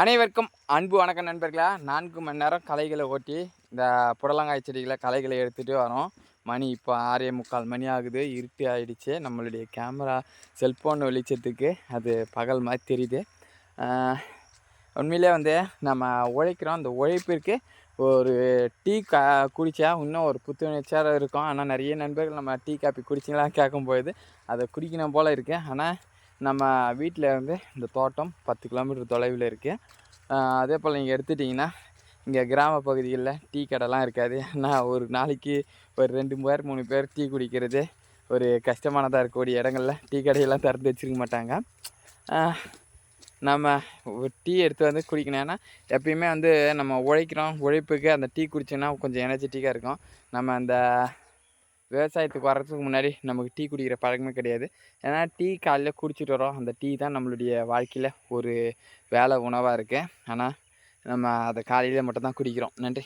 அனைவருக்கும் அன்பு வணக்கம் நண்பர்களா. நான்கு மணி நேரம் களைகளை ஓட்டி இந்த புடலங்காய் செடிகளை களைகளை எடுத்துகிட்டு வரோம். மணி இப்போ ஆறே முக்கால் மணி ஆகுது. இருட்டு ஆகிடுச்சு நம்மளுடைய கேமரா செல்ஃபோன் வெளிச்சத்துக்கு அது பகல் மாதிரி தெரியுது. உண்மையிலே வந்து நம்ம உழைக்கிறோம். அந்த உழைப்பிற்கு ஒரு டீ கா குடித்தா இன்னும் ஒரு புத்துணர்ச்சியாக இருக்கும். ஆனால் நிறைய நண்பர்கள் நம்ம டீ காப்பி குடிச்சிங்களா கேட்கும்போது அதை குடிக்கணும் போல் இருக்குது ஆனால் நம்ம வீட்டில் இருந்து இந்த தோட்டம் பத்து கிலோமீட்டர் தொலைவில் இருக்குது அதே போல் நீங்கள் எடுத்துட்டிங்கன்னா இங்கே கிராம பகுதிகளில் டீ கடைலாம் இருக்காது. ஆனால் ஒரு நாளைக்கு ஒரு ரெண்டு பேர் மூணு பேர் டீ குடிக்கிறது ஒரு கஷ்டமானதாக இருக்கக்கூடிய இடங்களில் டீ கடையெல்லாம் திறந்து வச்சுருக்க மாட்டாங்க. நம்ம டீ எடுத்து வந்து குடிக்கணும். ஏன்னா எப்பயுமே வந்து நம்ம உழைக்கிறோம். உழைப்புக்கு அந்த டீ குடிச்சோன்னா கொஞ்சம் எனர்ஜெட்டிக்காக இருக்கும். நம்ம அந்த விவசாயத்துக்கு வர்றதுக்கு முன்னாடி நமக்கு டீ குடிக்கிற பழக்கமே கிடையாது. ஏன்னா டீ காலையில் குடிச்சிட்டு வரோம் அந்த டீ தான் நம்மளுடைய வாழ்க்கையில் ஒரு வேலை உணவாக இருக்குது ஆனால் நம்ம அதை காலையில் மட்டும்தான் குடிக்கிறோம். நன்றி.